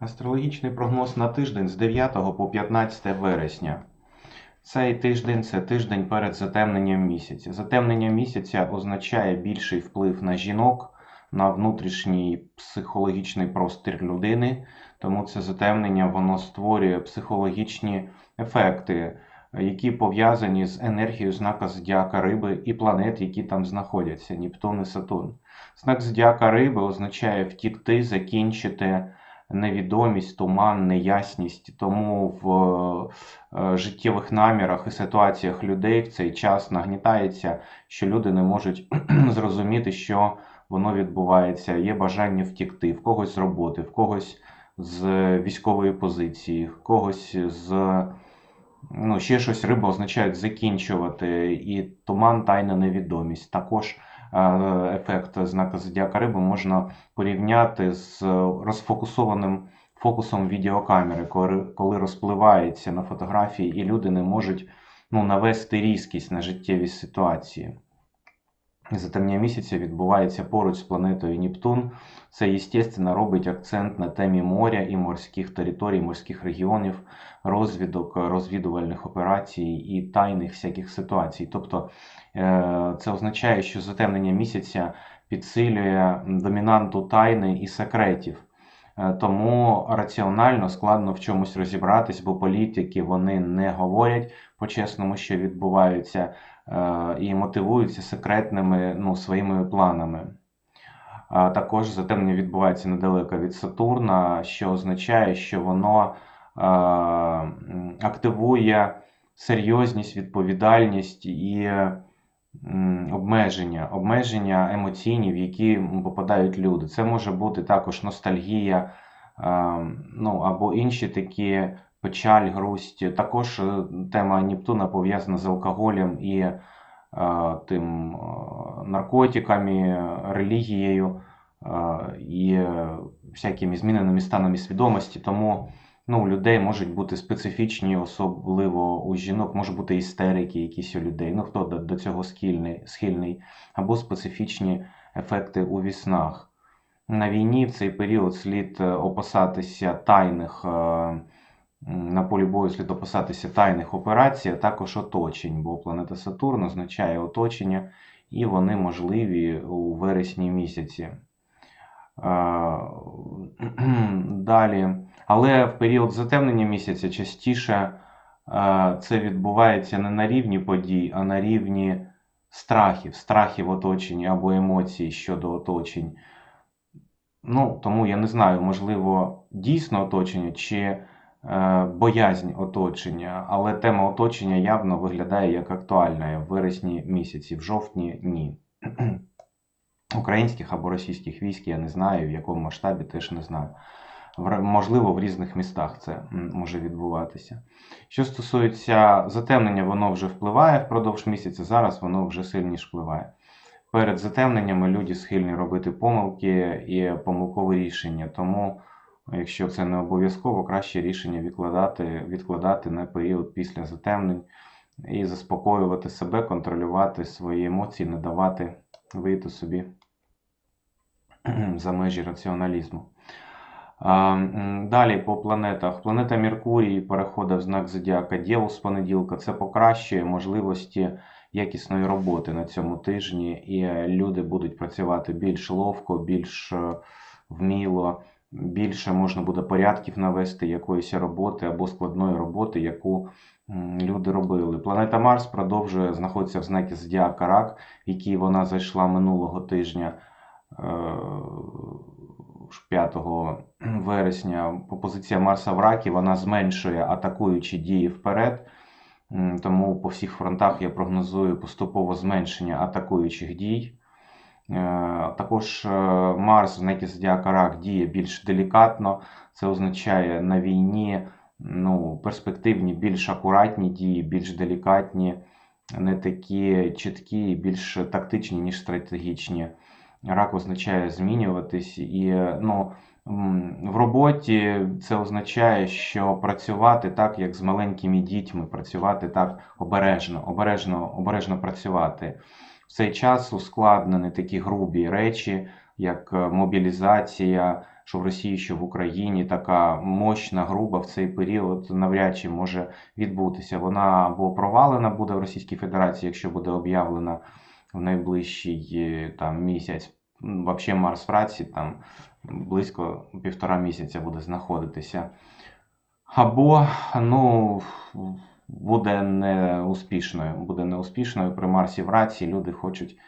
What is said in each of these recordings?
Астрологічний прогноз на тиждень з 9 по 15 вересня. Цей тиждень це тиждень перед затемненням місяця. Затемнення місяця означає більший вплив на жінок, на внутрішній психологічний простір людини. Тому це затемнення воно створює психологічні ефекти, які пов'язані з енергією знака зодіака Риби і планет, які там знаходяться, Нептун і Сатурн. Знак зодіака Риби означає втікти, закінчити невідомість, туман, неясність. Тому в е, життєвих намірах і ситуаціях людей в цей час нагнітається, що люди не можуть зрозуміти, що воно відбувається. Є бажання втікти, в когось з роботи, в когось з військової позиції, в когось з. Ну, ще щось риба означає закінчувати, і туман, тайна невідомість. Також ефект знака зодіака риби можна порівняти з розфокусованим фокусом відеокамери, коли, розпливається на фотографії, і люди не можуть ну, навести різкість на життєві ситуації. Затемнення місяця відбувається поруч з планетою Нептун. Це, естественно, робить акцент на темі моря і морських територій, морських регіонів, розвідок, розвідувальних операцій і тайних всяких ситуацій. Тобто е, це означає, що затемнення місяця підсилює домінанту тайни і секретів. Е, Тому раціонально складно в чомусь розібратись, бо політики вони не говорять по-чесному, що відбуваються, і мотивуються секретними ну, своїми планами. Також затемнення відбувається недалеко від Сатурна, що означає, що воно е, активує серйозність, відповідальність і обмеження, обмеження емоційні, в які попадають люди. Це може бути також ностальгія, е, ну або інші такі печаль, грусть. Також е, тема Нептуна пов'язана з алкоголем і е, тим е, наркотиками, релігією і всякими зміненими станами свідомості. Тому ну, у людей можуть бути специфічні, особливо у жінок, можуть бути істерики якісь у людей, ну хто до, цього схильний, схильний, або специфічні ефекти у віснах. На війні в цей період слід опасатися тайних. На полі бою слід опасатися тайних операцій, а також оточень, бо планета Сатурн означає оточення, і вони можливі у вересні місяці. Далі. Але в період затемнення місяця частіше це відбувається не на рівні подій, а на рівні страхів, страхів оточення або емоцій щодо оточень. Ну, тому я не знаю, можливо, дійсно оточення чи боязнь оточення, але тема оточення явно виглядає як актуальна в вересні місяці, в жовтні ні. Українських або російських військ я не знаю, в якому масштабі теж не знаю. Можливо, в різних містах це може відбуватися. Що стосується затемнення, воно вже впливає впродовж місяця, зараз воно вже сильніше впливає. Перед затемненнями люди схильні робити помилки і помилкові рішення. Тому, якщо це не обов'язково, краще рішення відкладати, відкладати на період після затемнень і заспокоювати себе, контролювати свої емоції, не давати вийти собі за межі раціоналізму. Далі по планетах. Планета Меркурій переходить в знак Зодіака Дєву з понеділка. Це покращує можливості якісної роботи на цьому тижні, і люди будуть працювати більш ловко, більш е, вміло, більше можна буде порядків навести якоїсь роботи або складної роботи, яку люди робили. Планета Марс продовжує знаходитися в знакі Зодіака Рак, в який вона зайшла минулого тижня. е, 5 вересня позиція Марса в Ракі вона зменшує атакуючі дії вперед. Тому по всіх фронтах я прогнозую поступове зменшення атакуючих дій. Е, Також е, Марс в Зодіака Рак діє більш делікатно. Це означає на війні ну, перспективні, більш акуратні дії, більш делікатні, не такі чіткі, більш тактичні, ніж стратегічні. Рак означає змінюватись, і ну, в роботі це означає, що працювати так, як з маленькими дітьми, працювати так обережно, обережно, обережно працювати. В цей час ускладнені такі грубі речі, як е, мобілізація, що в Росії, що в Україні така мощна груба в цей період навряд чи може відбутися. Вона або провалена буде в Російській Федерації, якщо буде об'явлена в найближчий е, там місяць. Вообще Марс в там близько півтора місяця буде знаходитися. Або ну, буде неуспішною. Буде неуспішною при Марсі в раці. Люди хочуть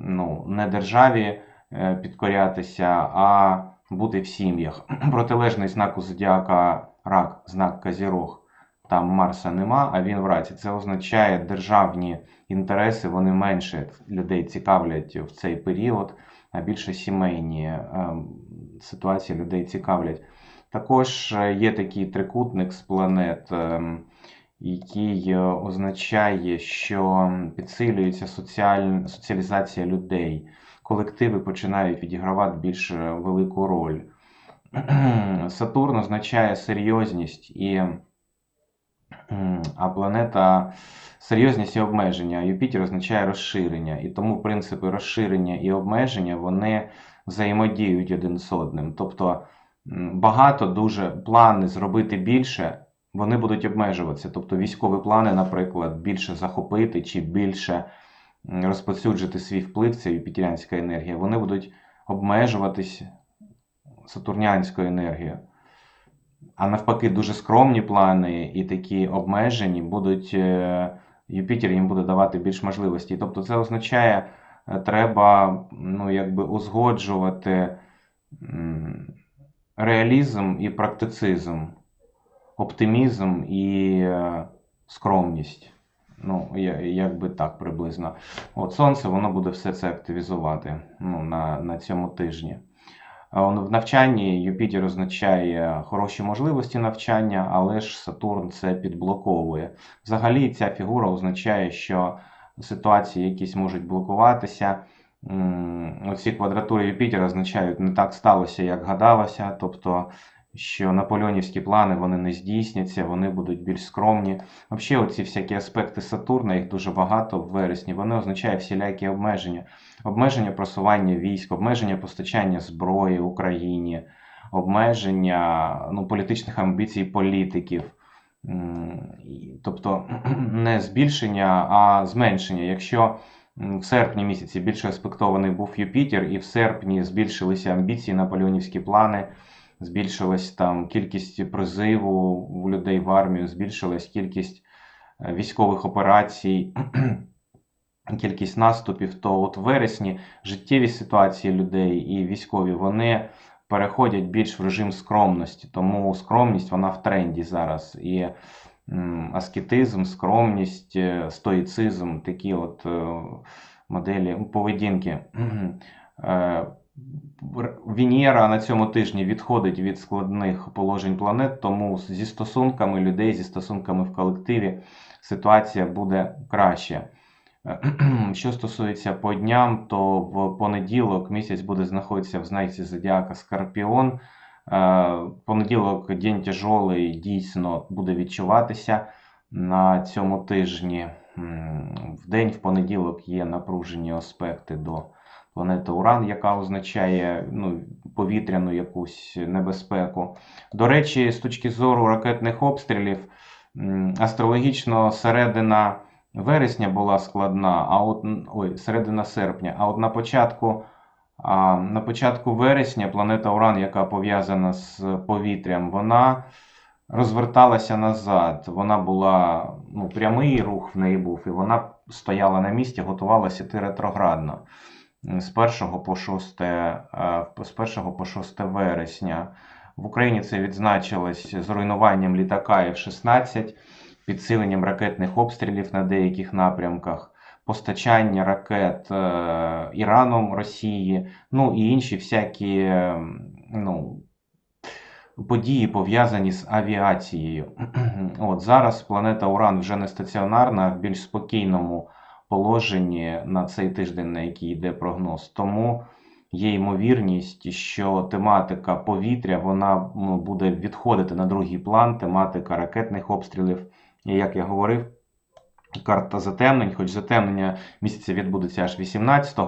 ну, не державі е, підкорятися, а бути в сім'ях. Протилежний знаку зодіака рак, знак Казірог. Там Марса нема, а він в раці. Це означає державні інтереси, вони менше людей цікавлять в цей період, а більше сімейні е, ситуації людей цікавлять. Також е, є такий трикутник з планет, ем, який е, означає, що підсилюється соціаль... соціалізація людей. Колективи починають відігравати більш е, велику роль. Сатурн означає серйозність, і, а планета серйозність і обмеження. Юпітер означає розширення. І тому принципи розширення і обмеження вони взаємодіють один з одним. Тобто багато дуже плани зробити більше, вони будуть обмежуватися. Тобто військові плани, наприклад, більше захопити чи більше розповсюджити свій вплив, це юпітеріанська енергія, вони будуть обмежуватись сатурнянською енергією. А навпаки, дуже скромні плани і такі обмежені будуть. е, Юпітер їм буде давати більш можливості. Тобто це означає, е, треба ну, якби узгоджувати реалізм і практицизм, оптимізм і е, скромність. Ну, я- якби так приблизно. От сонце воно буде все це активізувати ну, на, на цьому тижні. В навчанні Юпітер означає хороші можливості навчання, але ж Сатурн це підблоковує. Взагалі, ця фігура означає, що ситуації якісь можуть блокуватися. Оці квадратури Юпітера означають не так сталося, як гадалося. Тобто, що наполеонівські плани вони не здійсняться, вони будуть більш скромні. Взагалі, оці всякі аспекти Сатурна, їх дуже багато в вересні, вони означають всілякі обмеження обмеження просування військ, обмеження постачання зброї Україні, обмеження ну, політичних амбіцій політиків. Тобто не збільшення, а зменшення. Якщо в серпні місяці більше аспектований був Юпітер, і в серпні збільшилися амбіції, наполеонівські плани, збільшилась там кількість призиву у людей в армію, збільшилась кількість е, військових операцій кількість наступів, то от вересні життєві ситуації людей і військові вони переходять більш в режим скромності. Тому скромність вона в тренді зараз. І аскетизм, скромність, е, стоїцизм, такі от е, моделі поведінки. Е, Венера на цьому тижні відходить від складних положень планет, тому зі стосунками людей, зі стосунками в колективі ситуація буде краще. Що стосується по дням, то в понеділок місяць буде знаходитися в знаці Зодіака Скорпіон. Е, Понеділок день тяжолий дійсно буде відчуватися на цьому тижні. В день в понеділок є напружені аспекти до планети Уран, яка означає ну, повітряну якусь небезпеку. До речі, з точки зору ракетних обстрілів, астрологічно середина вересня була складна, а от ой, середина серпня. А от на початку, на початку вересня планета Уран, яка пов'язана з повітрям, вона розверталася назад. Вона була ну, прямий рух в неї був, і вона стояла на місці, готувалася йти ретроградно. З 1 по 6, е, з 1 по 6 вересня. В Україні це відзначилось зруйнуванням літака F-16 підсиленням ракетних обстрілів на деяких напрямках, постачання ракет е, Іраном Росії, ну і інші всякі е, ну, події пов'язані з авіацією. От зараз планета Уран вже не стаціонарна, а в більш спокійному положенні на цей тиждень, на який йде прогноз. Тому є ймовірність, що тематика повітря вона ну, буде відходити на другий план, тематика ракетних обстрілів. І як я говорив, карта затемнень, хоч затемнення місяця відбудеться аж 18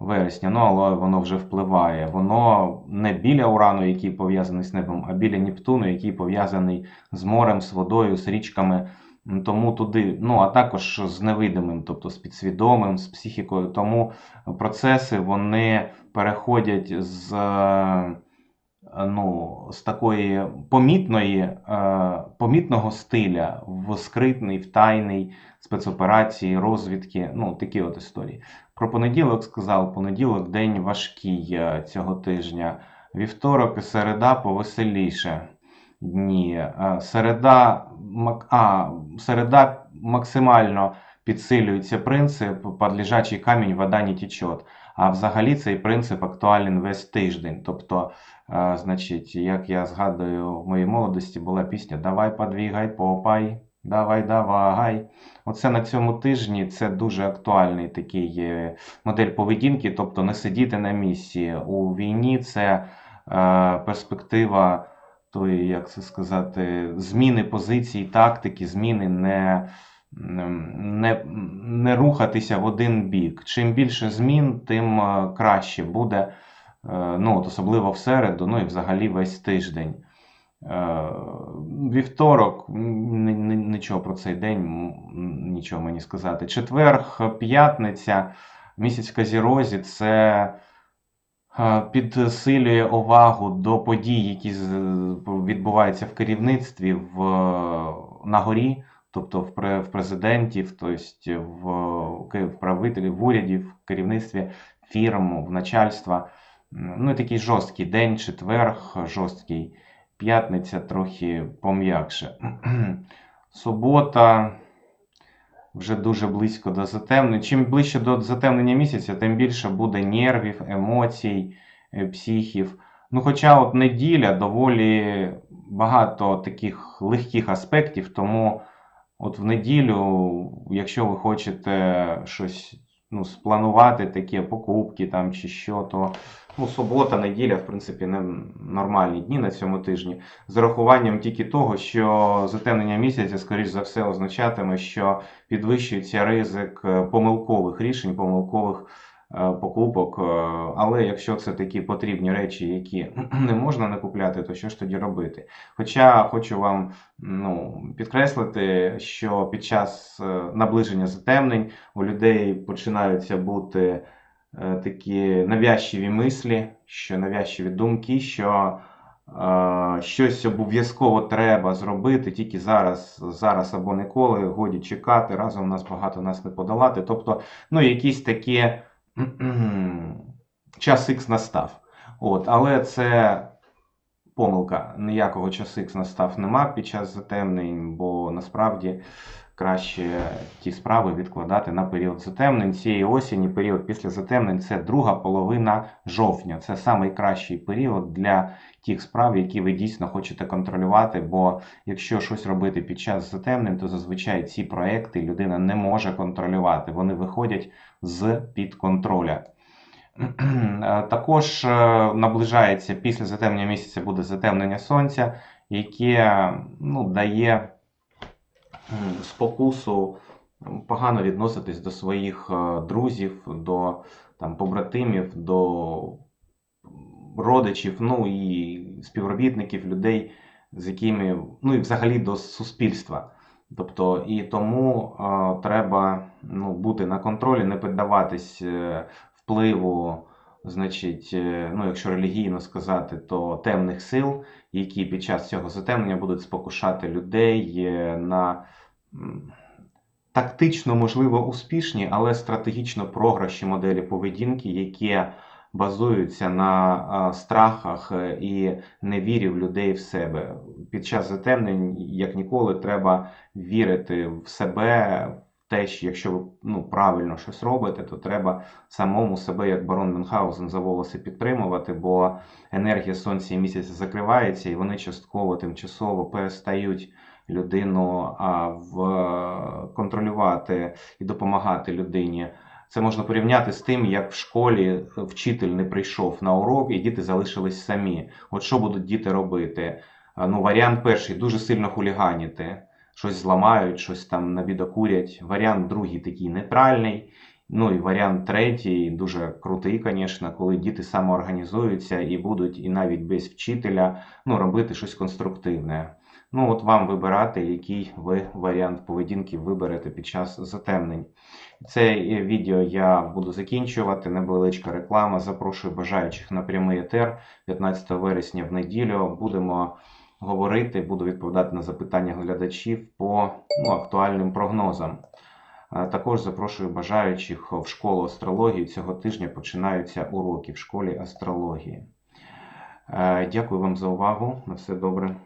вересня, ну але воно вже впливає. Воно не біля Урану, який пов'язаний з небом, а біля Нептуну, який пов'язаний з морем, з водою, з річками. Тому туди, ну а також з невидимим, тобто з підсвідомим, з психікою. Тому процеси вони переходять з, е, ну, з такої помітної, е, помітного стиля в скритний, в тайний спецоперації, розвідки, ну такі от історії. Про понеділок сказав, понеділок день важкий е, цього тижня. Вівторок і середа повеселіше дні. Е, Середа, а, середа максимально підсилюється принцип «подлежачий камінь вода не течет». А взагалі цей принцип актуален весь тиждень. Тобто, е, значить, як я згадую, в моїй молодості була пісня Давай подвігай, попай, давай, давай. Оце на цьому тижні це дуже актуальний такий е, модель поведінки, тобто не сидіти на місці. У війні це е, перспектива тої, як це сказати, зміни позицій, тактики, зміни не, не, не рухатися в один бік. Чим більше змін, тим е, краще буде, е, ну, от особливо в середу, ну і взагалі весь тиждень. Е, Вівторок, нічого про цей день, нічого мені сказати. Четверг, п'ятниця, місяць в Казірозі це підсилює увагу до подій, які відбуваються в керівництві в, на горі, тобто в, президентів, тобто в, в правителів, в уряді, в керівництві фірм, в начальства. Ну і такий жорсткий день, четверг, жорсткий. П'ятниця трохи пом'якше. Субота вже дуже близько до затемнення. Чим ближче до затемнення місяця, тим більше буде нервів, емоцій, е, психів. Ну, хоча от неділя доволі багато таких легких аспектів, тому от в неділю, якщо ви хочете щось ну, спланувати, такі покупки там чи що, то ну, субота, неділя, в принципі, не нормальні дні на цьому тижні. З урахуванням тільки того, що затемнення місяця, скоріш за все, означатиме, що підвищується ризик помилкових рішень, помилкових покупок. Е, Але якщо це такі потрібні речі, які не можна не купляти, то що ж тоді робити? Хоча хочу вам ну, підкреслити, що під час е, наближення затемнень у людей починаються бути е, такі навязчиві мислі, що навязчиві думки, що е, щось обов'язково треба зробити тільки зараз, зараз або ніколи, годі чекати, разом нас багато нас не подолати. Тобто, ну, якісь такі час Х настав. От, але це помилка. Ніякого час Х настав нема під час затемнень, бо насправді краще ті справи відкладати на період затемнень. Цієї осені, період після затемнень це друга половина жовтня. Це найкращий період для тих справ, які ви дійсно хочете контролювати. Бо якщо щось робити під час затемнень, то зазвичай ці проекти людина не може контролювати. Вони виходять з під контроля. Також е, наближається після затемнення місяця буде затемнення сонця, яке ну, дає спокусу погано відноситись до своїх е, друзів, до там, побратимів, до родичів, ну і співробітників, людей, з якими, ну і взагалі до суспільства. Тобто, і тому е, треба ну, бути на контролі, не піддаватись е, впливу, значить, е, ну, якщо релігійно сказати, то темних сил, які під час цього затемнення будуть спокушати людей на тактично, можливо, успішні, але стратегічно програші моделі поведінки, які базуються на страхах е, і невірі в людей в себе. Під час затемнень, як ніколи, треба вірити в себе, те, що якщо ви ну, правильно щось робите, то треба самому себе, як барон Мюнхгаузен, за волоси підтримувати, бо енергія сонця і місяця закривається, і вони частково тимчасово перестають людину а, в, контролювати і допомагати людині. Це можна порівняти з тим, як в школі вчитель не прийшов на урок, і діти залишились самі. От що будуть діти робити? Ну, варіант перший дуже сильно хуліганіти, щось зламають, щось там набідокурять. Варіант другий такий нейтральний. Ну і варіант третій, дуже крутий, звісно, коли діти самоорганізуються і будуть і навіть без вчителя ну, робити щось конструктивне. Ну, от вам вибирати, який ви варіант поведінки виберете під час затемнень. Це відео я буду закінчувати. Невеличка реклама. Запрошую бажаючих на прямий етер 15 вересня в неділю. Будемо говорити, буду відповідати на запитання глядачів по ну, актуальним прогнозам. Е, Також запрошую бажаючих в школу астрології. Цього тижня починаються уроки в школі астрології. Е, Дякую вам за увагу. На все добре.